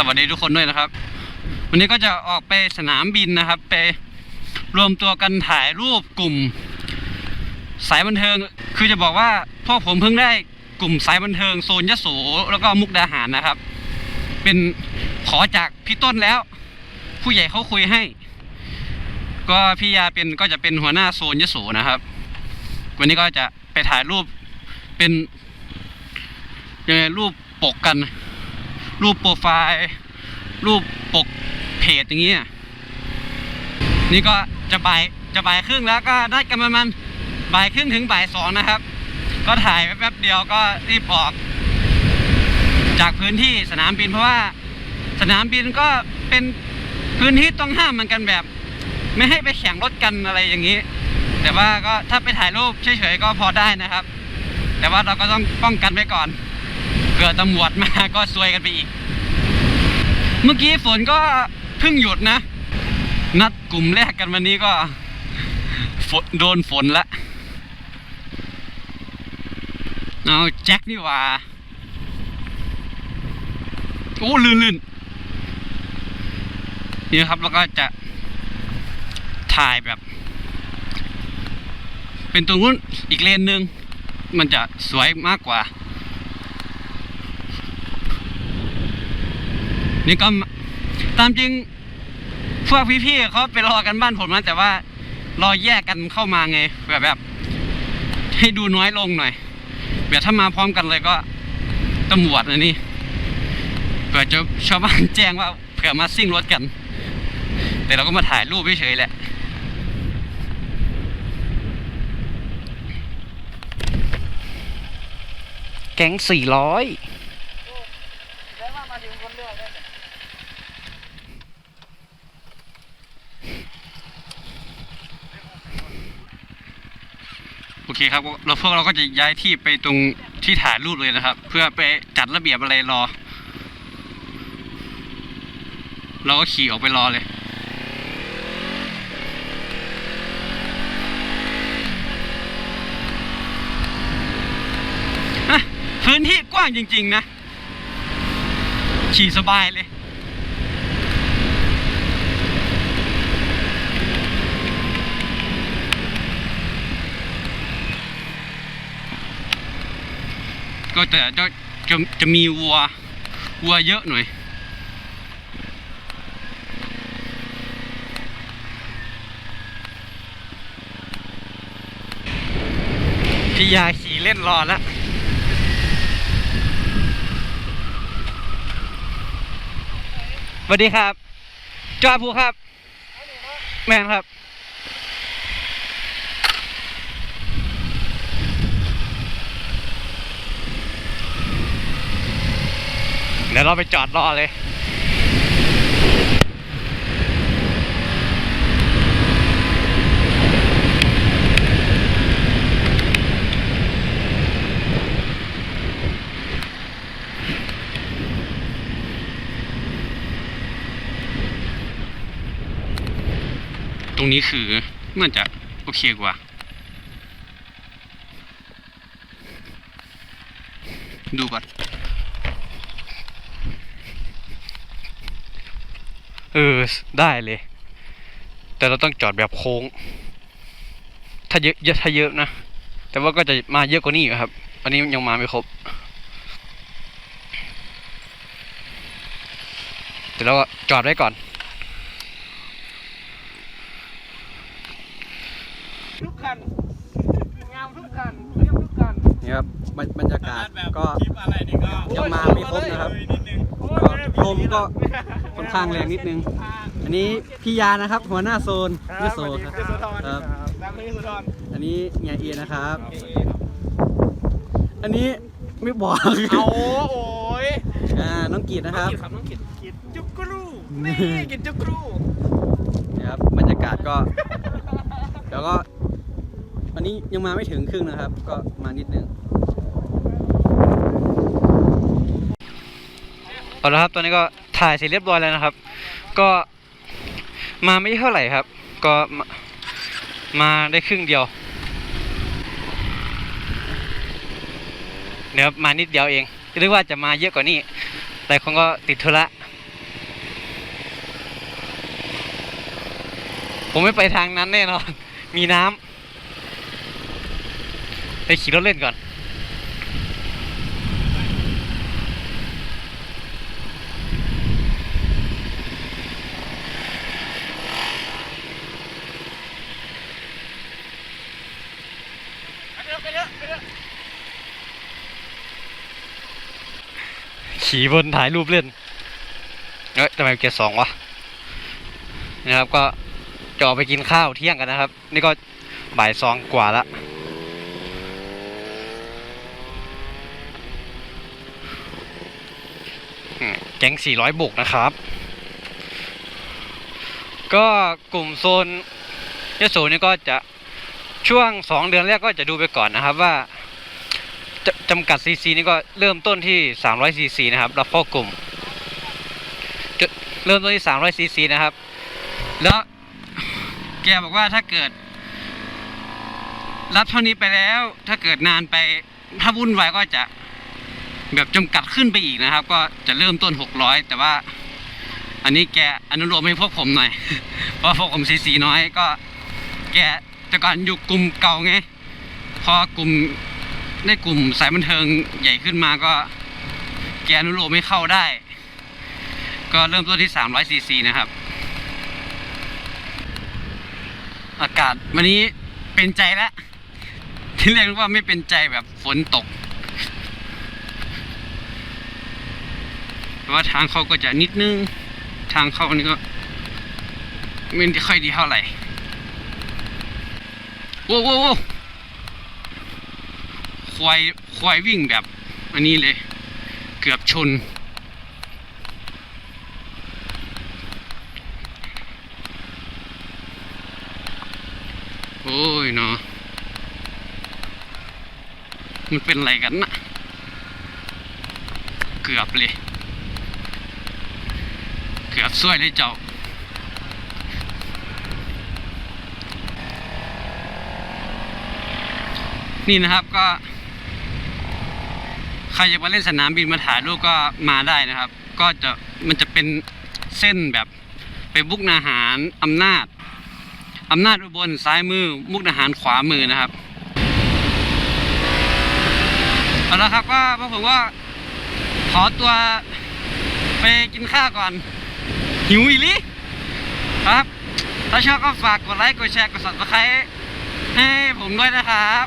สวัสดีทุกคนด้วยนะครับ วันนี้ก็จะออกไปสนามบินนะครับ ไปรวมตัวกันถ่ายรูปกลุ่ม สายบันเทิง คือจะบอกว่าพวกผมเพิ่งได้กลุ่มสายบันเทิงโซนยโสแล้วก็มุกดาหารนะครับ เป็นขอจากพี่ต้นแล้ว ผู้ใหญ่เขาคุยให้ ก็พี่ยาเป็นก็จะเป็นหัวหน้าโซนยโสนะครับ วันนี้ก็จะไปถ่ายรูปเป็นยังไงรูปปกกัน รูปโปรไฟล์ รูปปกเพจอย่างเงี้ยนี่ก็จะบ่ายจะบ่ายครึ่งแล้วก็ได้กันประมาณบ่ายครึ่งถึงบ่ายสองนะครับ ก็ถ่ายแป๊บๆเดียวก็รีบออก จากพื้นที่สนามบินเพราะว่าสนามบินก็เป็นพื้นที่ต้องห้ามเหมือนกันแบบ ไม่ให้ไปแข่งรถกันอะไรอย่างนี้ แต่ว่าก็ถ้าไปถ่ายรูปเฉยๆก็พอได้นะครับ แต่ว่าเราก็ต้องป้องกันไว้ก่อน เผื่อตำรวจมาก็ซวยกันไปอีก เมื่อกี้ฝนก็เพิ่งหยุดนะ นัดกลุ่มแรกกันวันนี้ก็ฝนโดนฝนละเอาแจ็คนี่ว่าโอ้ลื่นลื่นนี่ครับแล้วก็จะถ่ายแบบ เป็นตรงนู้นอีกเลนหนึ่งมันจะสวยมากกว่า นี่ก็ตามจริงพวกพี่ๆเขาไปรอกันบ้านผมนะแต่ว่ารอแยกกันเข้ามาไงแบบแบบ ให้ดูน้อยลงหน่อยแบบถ้ามาพร้อมกันเลยก็ตำรวจนะนี่เผื่อจะชาวบ้านแจ้งว่าเผื่อมาซิ่งรถกัน แต่เราก็มาถ่ายรูปเฉยๆแหละแก๊งสี่ร้อย เคครับเราพวกเราก็จะย้ายที่ไปตรงที่ถ่ายรูปเลยนะครับ เพื่อไปจัดระเบียบอะไรรอ เราก็ขี่ออกไปรอเลยฮะพื้นที่กว้างจริง ๆ นะ ขี่สบายเลย ก็จะจะจะจะมีวัววัวเยอะหน่อย พี่ยาขี่เล่นรอแล้วสวัสดีครับจ้าภูครับ แมนครับ ดี๋ยวเราไปจอดรอเลยตรงนี้คือเมันจะโอเคกว่า ดูก่อน ออได้เลย แต่เราต้องจอดแบบโค้ง ถ้าเยอะเยอะถ้าเยอะนะ แต่ว่าก็จะมาเยอะกว่านี้อยู่ครับ อันนี้ยังมาไม่ครบ แต่เราก็จอดไว้ก่อน ทุกคัน งามทุกคันเรียบทุกคั นนี่ครับบรรบรรยากาศก็ คลิปอะไรนี่ก็ยังมาไม่ครบนะครับนิดนึงก็ลมก็ค่อนข้างแรงนิดนึง อันนี้พี่ยานะครับ หัวหน้าโซนยโสครับยโสธรครับตามนี้ยโสธรอันนี้เฮียเอนะครับ อันนี้ไม่บอกเอาโอ้ยอ่าน้องกีดนะครับครับน้องกิดกิดจุกกรูนี่กิดจุกกรูนะครับบรรยากาศก็ เดี๋ยวก็ อนนี้ยังมาไม่ถึงครึ่งนะครับ ก็มานิดนึงเอาละครับตอนนี้ก็ถ่ายเสร็จเรียบร้อยแล้วนะครับ ก็มาไม่เท่าไหร่ครับ ก็มาได้ครึ่งเดียวเดี๋ยวมานิดเดียวเองหรือว่าจะมาเยอะกว่านี้แต่คงก็ติดธุระผมไม่ไปทางนั้นแน่นอน มีน้ำ ไปขี่รถเล่นก่อน ขี่บนถ่ายรูปเล่น เอ้ยทำไมเกียร์สองวะ นะครับก็จะออกไปกินข้าวเที่ยงกันนะครับ นี่ก็บ่ายสองกว่าละอืม แก๊งสี่ร้อยบุกนะครับ ก็กลุ่มโซนยโสนี่ก็จะช่วงสองเดือนแรกก็จะดูไปก่อนนะครับว่าจจำกัดซีซีนี่ก็เริ่มต้นที่ 300ซีซีนะครับรับเข้ากลุ่มเริ่มต้นที่ 300ซีซีนะครับ แล้วแกบอกว่าถ้าเกิด รับเท่านี้ไปแล้ว ถ้าเกิดนานไปถ้าวุ่นวายก็จะ แบบจำกัดขึ้นไปอีกนะครับ ก็จะเริ่มต้น 600 แต่ว่า อันนี้แกอนุโลมให้พวกผมหน่อย เพราะพวกผมซีซีน้อยก็ แกแต่ก่อนอยู่กลุ่มเก่าไง พอกลุ่มได้กลุ่มสายบันเทิงใหญ่ขึ้นมาก็ แกอนุโลมไม่เข้าได้ ก็เริ่มต้นที่300ซีซีนะครับ อากาศวันนี้เป็นใจแล้วที่เรียกว่าไม่เป็นใจแบบฝนตก แต่ว่าทางเขาก็จะนิดนึง ทางเข้านี่ก็ไม่ได้ค่อยดีเท่าไหร่โว้วโว้โว้ควายควายวิ่งแบบอันนี้เลย เกือบชน โอ้ยเนาะมันเป็นอะไรกันนะเกือบเลย เกือบซวยเลยเจ้านี่นะครับก็ ใครจะมาเล่นสนามบินมาถ่ายรูปก็มาได้นะครับ ก็จะมันจะเป็นเส้นแบบไปมุกนาหารอำนาจอำนาจอุบลซ้ายมือ มุกนาหารขวามือนะครับเอาละครับก็พวกผมก็ขอตัวไปกินข้าวก่อน หิวอีลิครับ ถ้าชอบก็ฝากกดไลค์ กดแชร์ กด subscribe ให้ผมด้วยนะครับ